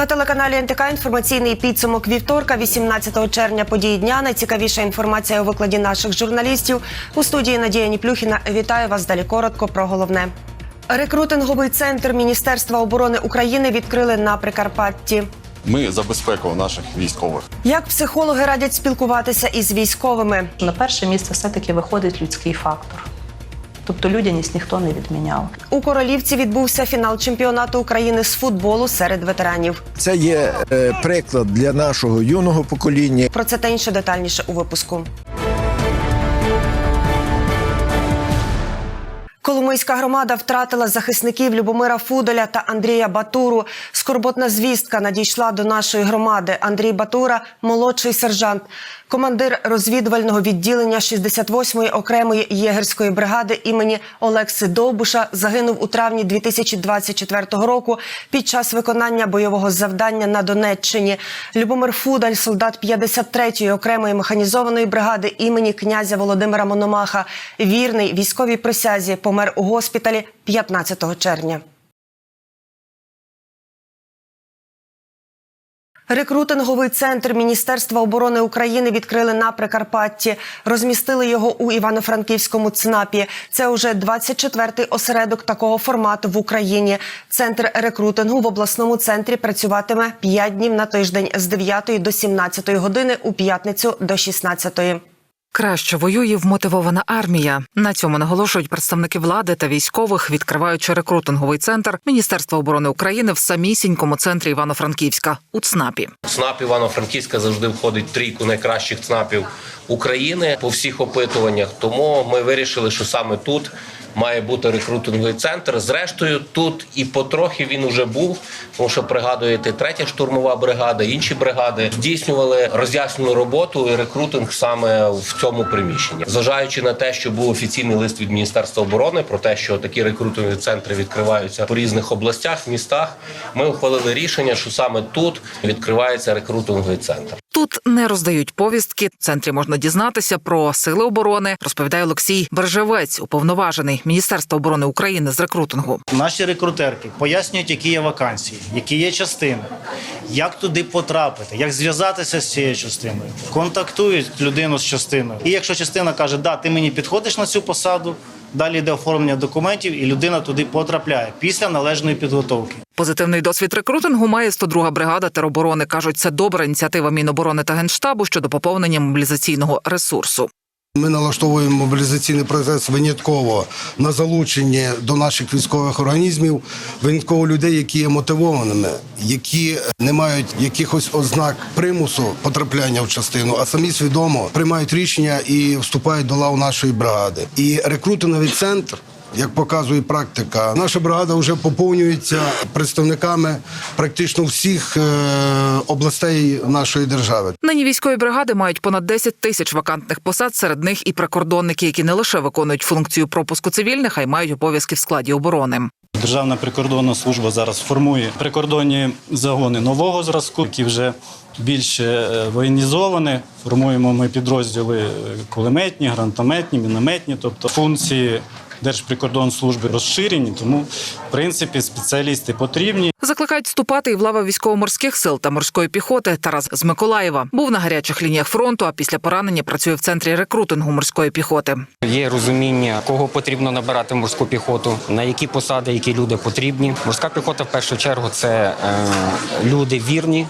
На телеканалі НТК інформаційний підсумок вівторка, 18 червня. Події дня. Найцікавіша інформація у викладі наших журналістів. У студії Надія Ніплюхіна. Вітаю вас. Далі коротко про головне. Рекрутинговий центр Міністерства оборони України відкрили на Прикарпатті. Ми за безпеку наших військових. Як психологи радять спілкуватися із військовими? На перше місце все-таки виходить людський фактор. Тобто людяність ніхто не відміняв. У Королівці відбувся фінал чемпіонату України з футболу серед ветеранів. Це є е, приклад для нашого юного покоління. Про це та інше детальніше у випуску. Коломийська громада втратила захисників Любомира Фуделя та Андрія Батуру. Скорботна звістка надійшла до нашої громади. Андрій Батура, молодший сержант, командир розвідувального відділення 68-ї окремої єгерської бригади імені Олекси Довбуша, загинув у травні 2024 року під час виконання бойового завдання на Донеччині. Любомир Фудель, солдат 53-ї окремої механізованої бригади імені князя Володимира Мономаха, вірний військовій присязі, помер у госпіталі 15 червня. Рекрутинговий центр Міністерства оборони України відкрили на Прикарпатті. Розмістили його у Івано-Франківському ЦНАПі. Це уже 24-й осередок такого формату в Україні. Центр рекрутингу в обласному центрі працюватиме 5 днів на тиждень з 9 до 17 години у п'ятницю до 16. Краще воює вмотивована армія. На цьому наголошують представники влади та військових, відкриваючи рекрутинговий центр Міністерства оборони України в самісінькому центрі Івано-Франківська у ЦНАПі. ЦНАП Івано-Франківська завжди входить в трійку найкращих ЦНАПів України по всіх опитуваннях. Тому ми вирішили, що саме тут має бути рекрутинговий центр. Зрештою, тут і потрохи він уже був, тому що пригадуєте, третя штурмова бригада, інші бригади здійснювали роз'яснену роботу і рекрутинг саме в цьому приміщенні, зважаючи на те, що був офіційний лист від Міністерства оборони про те, що такі рекрутингові центри відкриваються по різних областях, містах. Ми ухвалили рішення, що саме тут відкривається рекрутинговий центр. Тут не роздають повістки. В центрі можна дізнатися про сили оборони, розповідає Олексій Бержевець, уповноважений Міністерства оборони України з рекрутингу. Наші рекрутерки пояснюють, які є вакансії, які є частини, як туди потрапити, як зв'язатися з цією частиною. Контактують людину з частиною. І якщо частина каже, да, ти мені підходиш на цю посаду, далі йде оформлення документів, і людина туди потрапляє після належної підготовки. Позитивний досвід рекрутингу має 102 бригада тероборони. кажуть, це добра ініціатива Міноборони та генштабу щодо поповнення мобілізаційного ресурсу. Ми налаштовуємо мобілізаційний процес винятково на залучення до наших військових організмів, винятково людей, які є мотивованими, які не мають якихось ознак примусу потрапляння в частину, а самі свідомо приймають рішення і вступають до лав нашої бригади. І рекрутинговий центр. Як показує практика, наша бригада вже поповнюється представниками практично всіх е, областей нашої держави. Нині військові бригади мають понад 10 тисяч вакантних посад. Серед них і прикордонники, які не лише виконують функцію пропуску цивільних, а й мають обов'язки в складі оборони. Державна прикордонна служба зараз формує прикордонні загони нового зразку, які вже більш е, воєнізовані. Формуємо ми підрозділи кулеметні, гранатометні, мінометні, тобто функції Держприкордонслужби розширені, тому в принципі спеціалісти потрібні. Закликають вступати і в лави військово-морських сил та морської піхоти. Тарас з Миколаєва був на гарячих лініях фронту, а після поранення працює в центрі рекрутингу морської піхоти. Є розуміння, кого потрібно набирати в морську піхоту, на які посади, які люди потрібні. Морська піхота в першу чергу це е, люди вірні.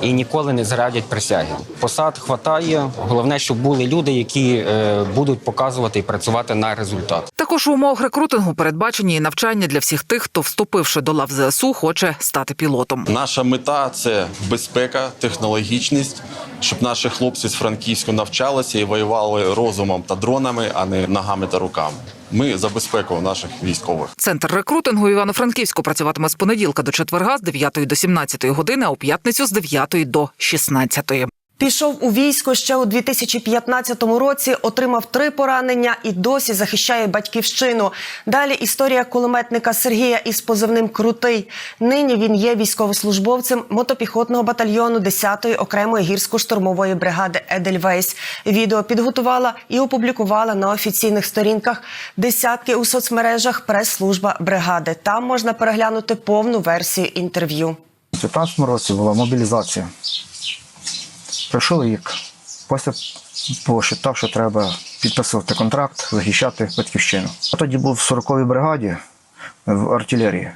І ніколи не зрадять присяги. Посад хватає. Головне, щоб були люди, які е, будуть показувати і працювати на результат. Також у умовах рекрутингу передбачені і навчання для всіх тих, хто, вступивши до лав ЗСУ, хоче стати пілотом. Наша мета це безпека, технологічність, щоб наші хлопці з Франківську навчалися і воювали розумом та дронами, а не ногами та руками. Ми за безпеку наших військових. Центр рекрутингу Івано-Франківську працюватиме з понеділка до четверга з 9 до 17 години, а у п'ятницю з 9 до 16. Пішов у військо ще у 2015 році, отримав три поранення і досі захищає батьківщину. Далі історія кулеметника Сергія із позивним Крутий. Нині він є військовослужбовцем мотопіхотного батальйону 10-ї окремої гірсько-штурмової бригади Едельвейс. Відео підготувала і опублікувала на офіційних сторінках десятки у соцмережах прес-служба бригади. Там можна переглянути повну версію інтерв'ю. У 2015 році була мобілізація. Пройшов рік. Після посчитав, що треба підписувати контракт, захищати батьківщину. А тоді був в 40-й бригаді в артилерії.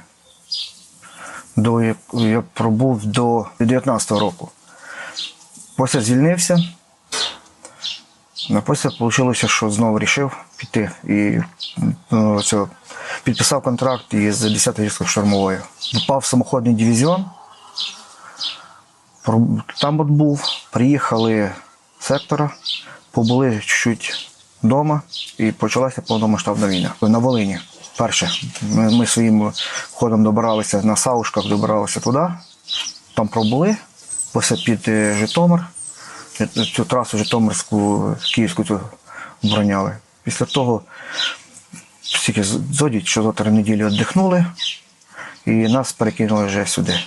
До, я пробув до 19-го року. Після звільнився. А після вийшло, що знову вирішив піти і ну, це, підписав контракт із 10-ї гірської штурмової. Попав в самоходний дивізіон. Там от був, приїхали з сектора, побули чуть-чуть вдома і почалася повномасштабна війна. На Волині. Перше, ми, ми своїм ходом добиралися на Саушках, добиралися туди, там пробули, під е, Житомир, Е, цю трасу Житомирську, Київську цю обороняли. Після того стільки зодіть, що за три неділі віддихнули, і нас перекинули вже сюди.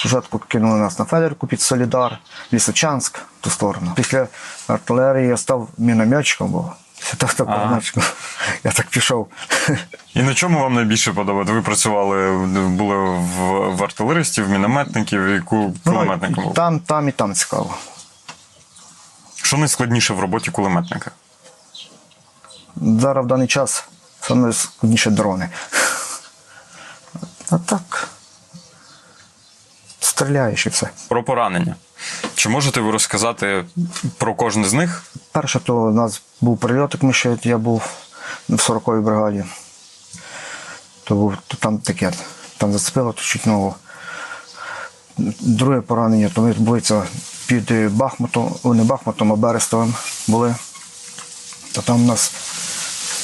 Спочатку кинули нас на Федерку під Солідар, Лісочанськ, ту сторону. Після артилерії я став мінометчиком, бо я став мінометчиком. Я так пішов. І на чому вам найбільше подобається? Ви працювали, були в, в артилеристів, мінометників і ку- кулеметником. Ну, там, там і там цікаво. Що найскладніше в роботі кулеметника? Зараз в даний час саме складніше дрони. А так. Стріляєш і все. Про поранення. Чи можете ви розказати про кожне з них? Перше, то у нас був прильот, як я був в 40-й бригаді. То був то там таке, там зацепило то чуть ногу. Друге поранення, то ми були під Бахмутом, не Бахмутом, а Берестовим були. То там у нас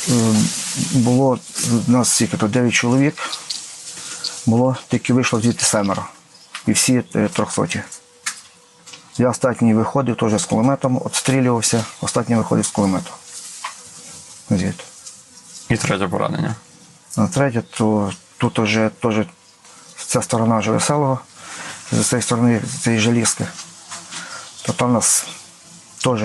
е, було у нас скільки то 9 чоловік. Було, тільки вийшло звідти семеро. І всі е, трьохсоті. Я останній виходив теж з кулеметом, відстрілювався, останній виходив з кулемету. Звідти. І третє поранення. А третє, то тут вже теж ця сторона вже веселого, з цієї сторони цієї желізки. То там нас теж,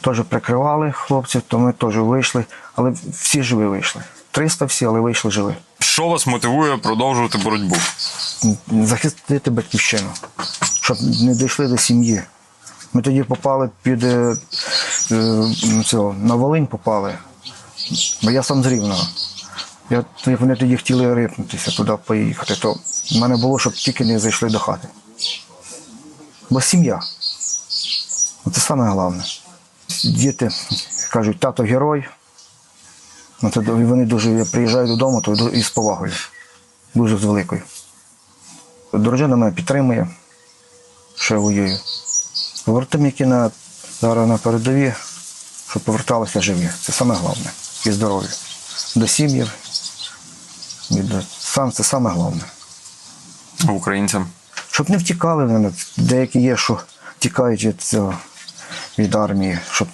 теж прикривали хлопців, то ми теж вийшли, але всі живі вийшли. 300 всі, але вийшли живі. Що вас мотивує продовжувати боротьбу? захистити батьківщину, щоб не дійшли до сім'ї. Ми тоді попали під е, е, цього, на Волинь попали, бо я сам з Рівного. Я, вони тоді хотіли рипнутися туди поїхати, то в мене було, щоб тільки не зайшли до хати. Бо сім'я. Це саме головне. Діти кажуть, тато герой. Ну, то вони дуже я приїжджаю додому, то йду із повагою. Дуже з великою. Дружина мене підтримує, що я воюю. Побратимки на, зараз на передові, щоб поверталися живі. Це саме головне. І здоров'я. До сім'їв. І до... Сам це саме головне. А Українцям. Щоб не втікали вони. Деякі є, що тікають від цього від армії, щоб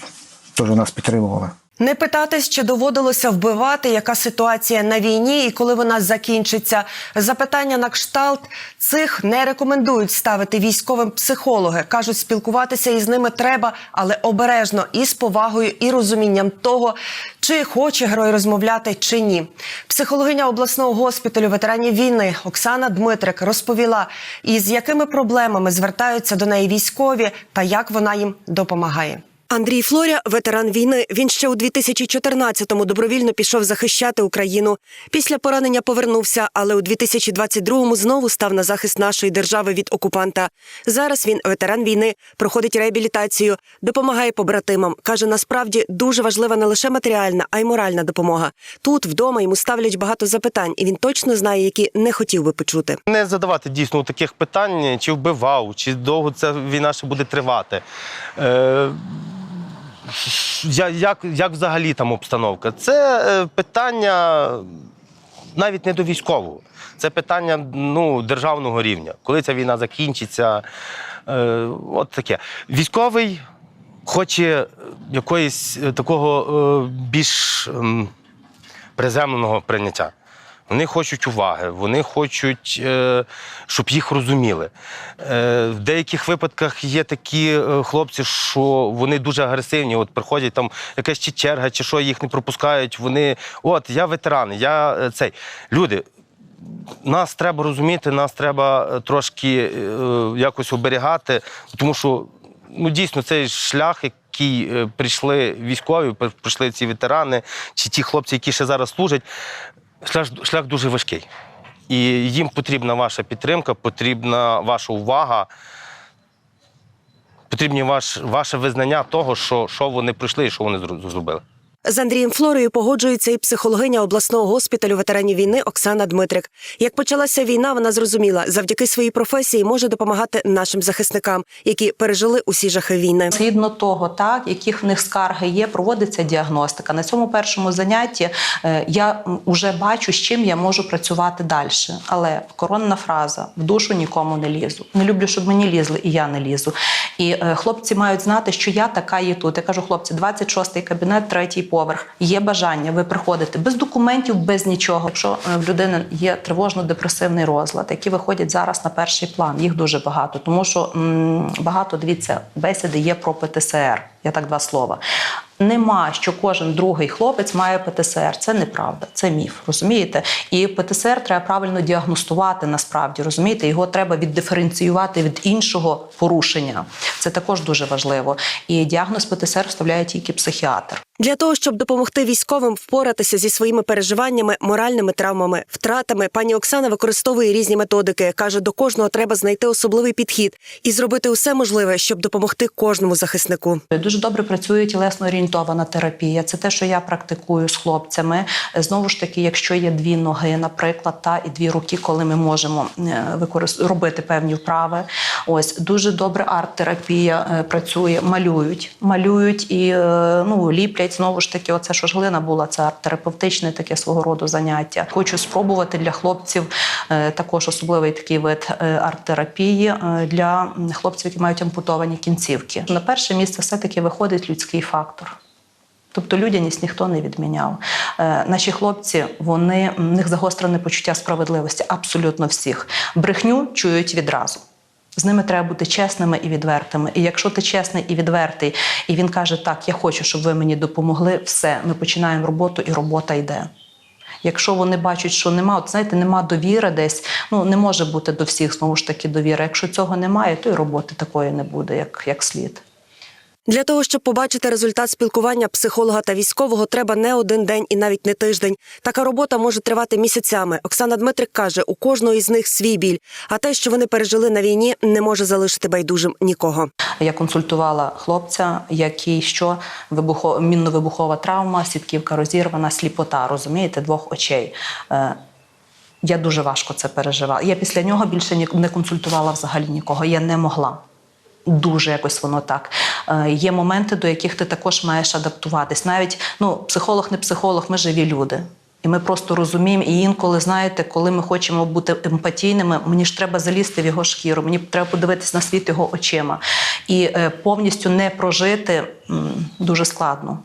теж нас підтримували. Не питатись, чи доводилося вбивати, яка ситуація на війні і коли вона закінчиться. Запитання на кшталт цих не рекомендують ставити військовим психологи. кажуть, спілкуватися із ними треба, але обережно і з повагою і розумінням того, чи хоче герой розмовляти, чи ні. Психологиня обласного госпіталю ветеранів війни Оксана Дмитрик розповіла, із якими проблемами звертаються до неї військові та як вона їм допомагає. Андрій Флоря, ветеран війни. Він ще у 2014-му добровільно пішов захищати Україну. Після поранення повернувся, але у 2022-му знову став на захист нашої держави від окупанта. Зараз він ветеран війни, проходить реабілітацію, допомагає побратимам. каже, насправді дуже важлива не лише матеріальна, а й моральна допомога. Тут вдома йому ставлять багато запитань, і він точно знає, які не хотів би почути. Не задавати дійсно таких питань, чи вбивав, чи довго ця війна ще буде тривати. Е, як, як взагалі там обстановка? Це е, питання навіть не до військового. Це питання ну, державного рівня. Коли ця війна закінчиться, е, от таке. Військовий хоче якоїсь е, такого е, більш ем, приземленого прийняття. Вони хочуть уваги, вони хочуть, е, щоб їх розуміли. Е, В деяких випадках є такі е, хлопці, що вони дуже агресивні. От приходять там якась чи черга, чи що їх не пропускають. Вони, от я ветеран, я цей. Люди, нас треба розуміти, нас треба трошки якось оберігати, тому що ну, дійсно цей шлях, який прийшли військові, прийшли ці ветерани, чи ті хлопці, які ще зараз служать, шлях, шлях дуже важкий. І їм потрібна ваша підтримка, потрібна ваша увага, потрібні ваш, ваше визнання того, що, що вони пройшли і що вони зробили. З Андрієм Флорою погоджується і психологиня обласного госпіталю ветеранів війни Оксана Дмитрик. Як почалася війна, вона зрозуміла, завдяки своїй професії може допомагати нашим захисникам, які пережили усі жахи війни. Згідно того, так яких в них скарги є, проводиться діагностика. На цьому першому занятті е, я вже бачу, з чим я можу працювати далі. Але коронна фраза в душу нікому не лізу. Не люблю, щоб мені лізли, і я не лізу. І е, хлопці мають знати, що я така є тут. Я кажу, хлопці, 26-й кабінет, третій поверх. Є бажання, ви приходите без документів, без нічого. Якщо е, в людини є тривожно-депресивний розлад, які виходять зараз на перший план, їх дуже багато, тому що м, багато дивіться, бесіди є про ПТСР. Я так два слова. Нема, що кожен другий хлопець має ПТСР. Це неправда, це міф. Розумієте? І ПТСР треба правильно діагностувати насправді. Розумієте, його треба віддиференціювати від іншого порушення. Це також дуже важливо. І діагноз ПТСР вставляє тільки психіатр. Для того щоб допомогти військовим впоратися зі своїми переживаннями, моральними травмами, втратами, пані Оксана використовує різні методики. каже, до кожного треба знайти особливий підхід і зробити усе можливе, щоб допомогти кожному захиснику. Дуже добре працює тілесно орієнтована терапія. Це те, що я практикую з хлопцями. Знову ж таки, якщо є дві ноги, наприклад, та і дві руки, коли ми можемо е, робити певні вправи. Ось дуже добре арт-терапія е, працює, малюють, малюють і е, ну ліплять. Знову ж таки, оце що ж глина була, це арт-терапевтичне таке свого роду заняття. Хочу спробувати для хлопців е, також особливий такий вид е, арт-терапії е, для хлопців, які мають ампутовані кінцівки. На перше місце все-таки виходить людський фактор. Тобто людяність ніхто не відміняв. Е, наші хлопці, вони в них загострене почуття справедливості, абсолютно всіх. Брехню чують відразу. З ними треба бути чесними і відвертими. І якщо ти чесний і відвертий, і він каже, так, я хочу, щоб ви мені допомогли, все, ми починаємо роботу, і робота йде. Якщо вони бачать, що нема, от знаєте, нема довіри десь, ну не може бути до всіх знову ж таки довіра. Якщо цього немає, то й роботи такої не буде, як, як слід. Для того щоб побачити результат спілкування психолога та військового, треба не один день і навіть не тиждень. Така робота може тривати місяцями. Оксана Дмитрик каже, у кожного із них свій біль. А те, що вони пережили на війні, не може залишити байдужим нікого. Я консультувала хлопця, який що вибухо, мінно-вибухова травма, сітківка розірвана, сліпота, розумієте, двох очей. Е, я дуже важко це переживала. Я після нього більше не консультувала взагалі нікого. Я не могла. Дуже якось воно так. Е, є моменти, до яких ти також маєш адаптуватись. Навіть ну, психолог, не психолог, ми живі люди. І ми просто розуміємо. І інколи, знаєте, коли ми хочемо бути емпатійними, мені ж треба залізти в його шкіру, мені треба подивитись на світ його очима. І е, повністю не прожити дуже складно.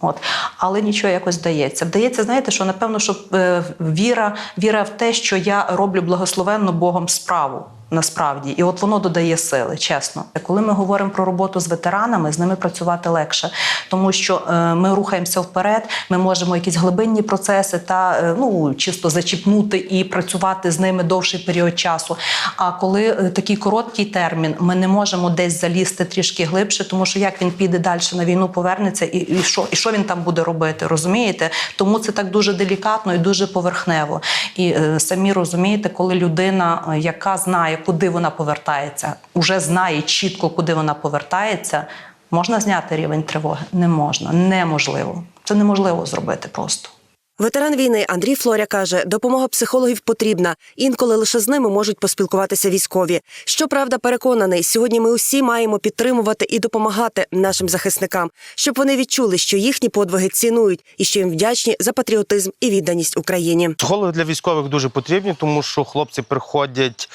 От. Але нічого якось вдається. Вдається, знаєте, що напевно, що е, віра, віра в те, що я роблю благословенну Богом справу. Насправді, і от воно додає сили, чесно. Коли ми говоримо про роботу з ветеранами, з ними працювати легше, тому що е, ми рухаємося вперед, ми можемо якісь глибинні процеси та е, ну чисто зачіпнути і працювати з ними довший період часу. А коли е, такий короткий термін, ми не можемо десь залізти трішки глибше, тому що як він піде далі на війну, повернеться, і, і що, і що він там буде робити, розумієте? Тому це так дуже делікатно і дуже поверхнево. І самі розумієте, коли людина, яка знає, куди вона повертається, уже знає чітко, куди вона повертається, можна зняти рівень тривоги? Не можна, неможливо. Це неможливо зробити просто. Ветеран війни Андрій Флоря каже, допомога психологів потрібна. Інколи лише з ними можуть поспілкуватися військові. Щоправда, переконаний, сьогодні ми усі маємо підтримувати і допомагати нашим захисникам, щоб вони відчули, що їхні подвиги цінують і що їм вдячні за патріотизм і відданість Україні. Психологи для військових дуже потрібні, тому що хлопці приходять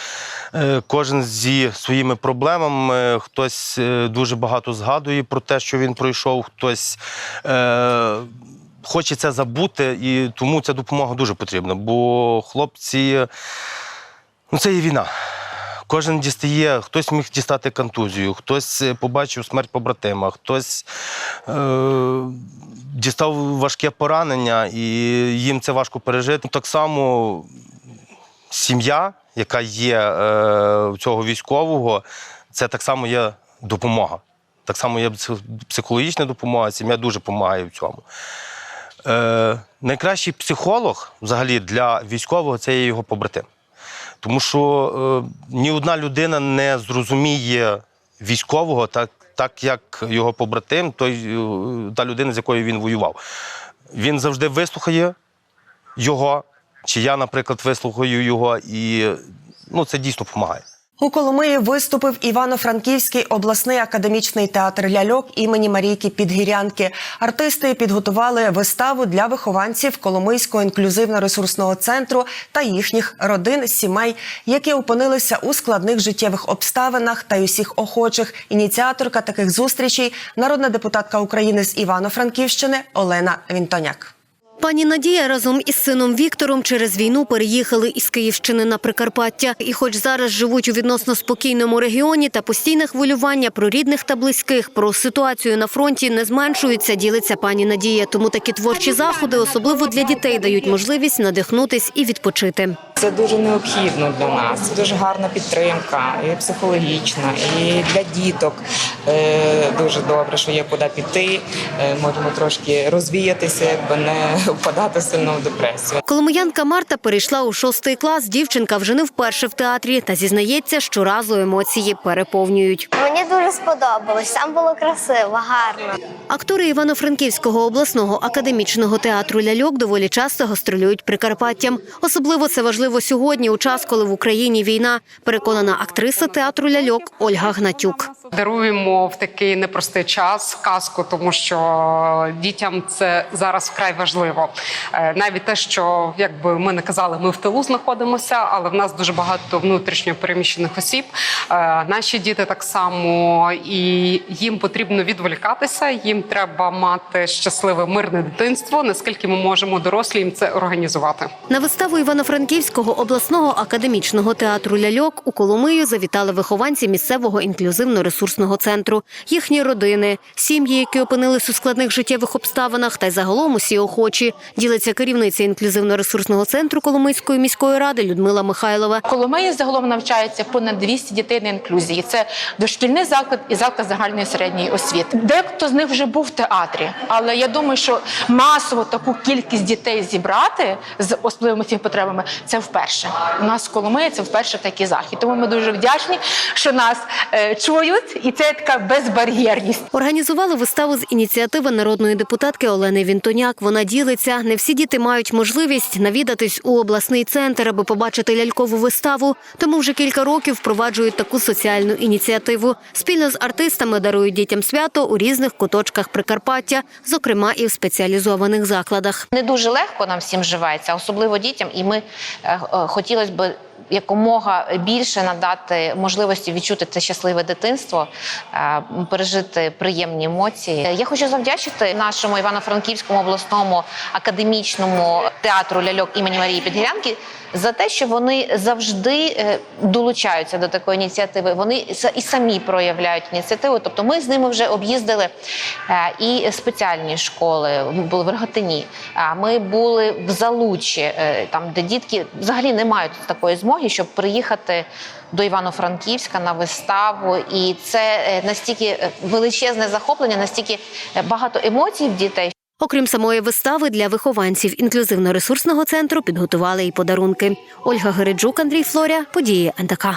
е, кожен зі своїми проблемами. Хтось е, дуже багато згадує про те, що він пройшов, хтось. Е, Хоче це забути, і тому ця допомога дуже потрібна. Бо хлопці, ну це є війна. Кожен дістає, хтось міг дістати контузію, хтось е, побачив смерть побратима, хтось е, дістав важке поранення, і їм це важко пережити. Так само сім'я, яка є е, цього військового, це так само є допомога. Так само є психологічна допомога, сім'я дуже допомагає в цьому. Е, найкращий психолог взагалі для військового це є його побратим. Тому що е, ні одна людина не зрозуміє військового так, так як його побратим, той, е, та людина, з якою він воював. Він завжди вислухає його, чи я, наприклад, вислухаю його, і ну, це дійсно допомагає. У Коломиї виступив Івано-Франківський обласний академічний театр ляльок імені Марійки Підгірянки. Артисти підготували виставу для вихованців Коломийського інклюзивно-ресурсного центру та їхніх родин, сімей, які опинилися у складних життєвих обставинах та й усіх охочих. Ініціаторка таких зустрічей, народна депутатка України з Івано-Франківщини Олена Вінтоняк. Пані Надія разом із сином Віктором через війну переїхали із Київщини на Прикарпаття. І хоч зараз живуть у відносно спокійному регіоні та постійне хвилювання про рідних та близьких, про ситуацію на фронті не зменшується, ділиться пані Надія. Тому такі творчі заходи, особливо для дітей, дають можливість надихнутись і відпочити. Це дуже необхідно для нас. Дуже гарна підтримка, і психологічна, і для діток. Е, Дуже добре, що є куди піти. Е, Можемо трошки розвіятися, якби не впадати сильно в депресію. Коломиянка Марта перейшла у шостий клас. Дівчинка вже не вперше в театрі та зізнається, що разу емоції переповнюють. Мені дуже сподобалось. Там було красиво, гарно. Актори Івано-Франківського обласного академічного театру ляльок доволі часто гастролюють Прикарпаттям. Особливо це важливо сьогодні, у час, коли в Україні війна. Переконана актриса театру ляльок Ольга Гнатюк. Даруємо в такий непростий час казку, тому що дітям це зараз вкрай важливо. Е, Навіть те, що якби ми не казали, ми в тилу знаходимося, але в нас дуже багато внутрішньо переміщених осіб. Е, Наші діти так само, і їм потрібно відволікатися. Їм треба мати щасливе мирне дитинство. Наскільки ми можемо дорослі їм це організувати. На виставу Івано-Франківського обласного академічного театру ляльок у Коломию завітали вихованці місцевого інклюзивно-ресурсного центру, їхні родини, сім'ї, які опинились у складних життєвих обставинах, та й загалом усі охочі. Ділиться керівниця інклюзивно-ресурсного центру Коломийської міської ради Людмила Михайлова. Коломиї загалом навчається понад 200 дітей на інклюзії. Це дошкільний заклад і заклад загальної середньої освіти. Дехто з них вже був в театрі, але я думаю, що масово таку кількість дітей зібрати з особливими потребами це вперше. У нас в Коломиї це вперше такий захід. Тому ми дуже вдячні, що нас е, чують, і це така безбар'єрність. Організували виставу з ініціативи народної депутатки Олени Вінтоняк. Вона ділиться. Не всі діти мають можливість навідатись у обласний центр, аби побачити лялькову виставу. Тому вже кілька років впроваджують таку соціальну ініціативу. Спільно з артистами дарують дітям свято у різних куточках Прикарпаття, зокрема і в спеціалізованих закладах. Не дуже легко нам всім живеться, особливо дітям, і ми е, е, хотілося б якомога більше надати можливості відчути це щасливе дитинство, е, пережити приємні емоції. Я хочу завдячити нашому Івано-Франківському обласному академічному театру ляльок імені Марії Підгірянки за те, що вони завжди е, долучаються до такої ініціативи. Вони і самі проявляють ініціативу. Тобто, ми з ними вже об'їздили е, і спеціальні школи. Ми були в Рогатині. А ми були в Залучі, е, там де дітки взагалі не мають такої змоги, щоб приїхати. До Івано-Франківська на виставу, і це настільки величезне захоплення, настільки багато емоцій в дітей, Окрім самої вистави, для вихованців інклюзивно-ресурсного центру підготували і подарунки. Ольга Гереджук, Андрій Флоря, події НТК.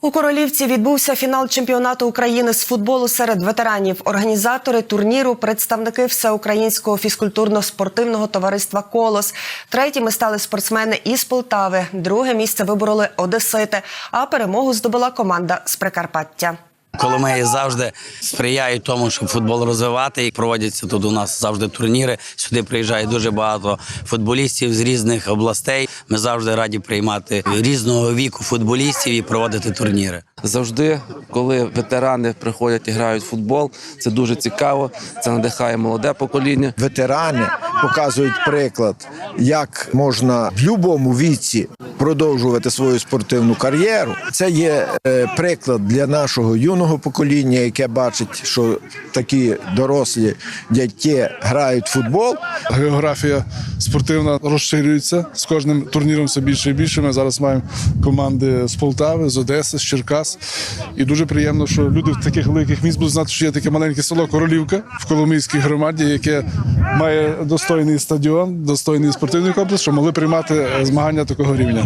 У Королівці відбувся фінал чемпіонату України з футболу серед ветеранів. Організатори турніру, представники всеукраїнського фізкультурно-спортивного товариства Колос. Третіми стали спортсмени із Полтави. Друге місце вибороли Одесити. А перемогу здобула команда з Прикарпаття. Коломиї завжди сприяють тому, щоб футбол розвивати. І проводяться тут у нас завжди турніри. Сюди приїжджає дуже багато футболістів з різних областей. Ми завжди раді приймати різного віку футболістів і проводити турніри. Завжди, коли ветерани приходять і грають в футбол, це дуже цікаво. Це надихає молоде покоління. Ветерани показують приклад, як можна в будь-якому віці продовжувати свою спортивну кар'єру. Це є е, приклад для нашого юного покоління, яке бачить, що такі дорослі дядьки грають в футбол. Географія спортивна розширюється з кожним турніром все більше і більше. Ми зараз маємо команди з Полтави, з Одеси, з Черкас. І дуже приємно, що люди в таких великих міст будуть знати, що є таке маленьке село Королівка в Коломийській громаді, яке має достойний стадіон, достойний спортивний комплекс, що могли приймати е, змагання такого рівня.